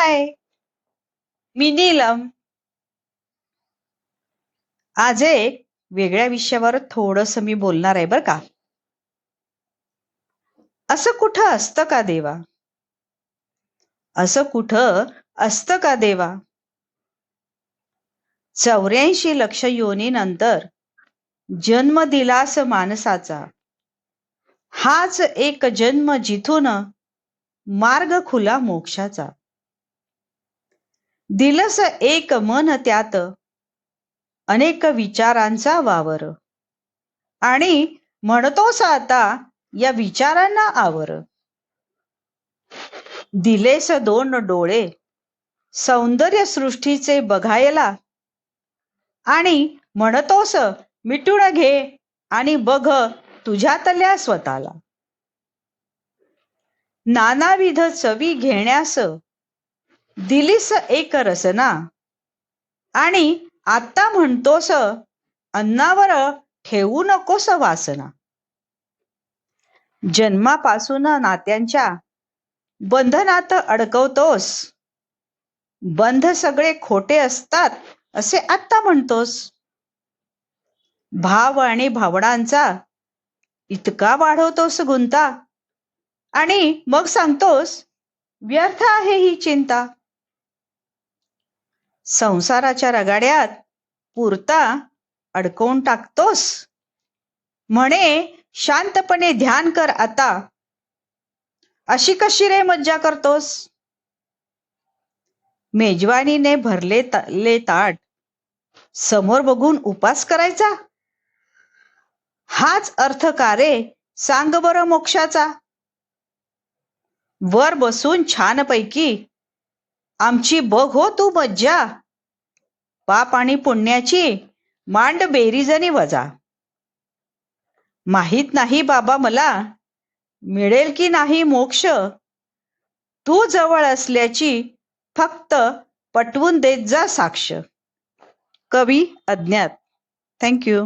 हाय मी नीलम. आज एक वेगळ्या विषयावर थोडस मी बोलणार आहे बर का. असं कुठं असतं का देवा? असं कुठं असतं का देवा? चौऱ्याऐंशी लक्ष योनीनंतर जन्म दिलास माणसाचा. हाच एक जन्म जिथून मार्ग खुला मोक्षाचा. दिलस एक मन त्यात अनेक विचारांचा वावर. आणि म्हणतोस आता या विचारांना आवर. दिलेस दोन डोळे सौंदर्य सृष्टीचे बघायला. आणि म्हणतोस मिटून घे आणि बघ तुझ्यातल्या स्वतःला. नानाविध चवी घेण्यास दिलीस एक रसना आणि आता म्हणतोस अन्नावर ठेवू नकोस वासना. जन्मापासून नात्यांच्या बंधनात अडकवतोस. बंध सगळे खोटे असतात असे आत्ता म्हणतोस. भाव आणि भावनांचा इतका वाढवतोस गुंता. आणि मग सांगतोस व्यर्थ आहे ही चिंता. संसाराच्या रगाड्यात पुरता अडकवून टाकतोस. म्हणे शांतपणे ध्यान कर आता. अशी कशी रे मज्जा करतोस? मेजवानीने भरले ले ताट. समोर बघून उपास करायचा? हाच अर्थ का रे? सांग बरं मोक्षाचा. वर बसून छानपैकी आमची बघ हो तू मज्जा. पाप आणि पुण्याची मांड बेरीजनी वजा. माहीत नाही बाबा मला मिळेल की नाही मोक्ष. तू जवळ असल्याची फक्त पटवून देत जा साक्ष. कवी अज्ञात. थँक्यू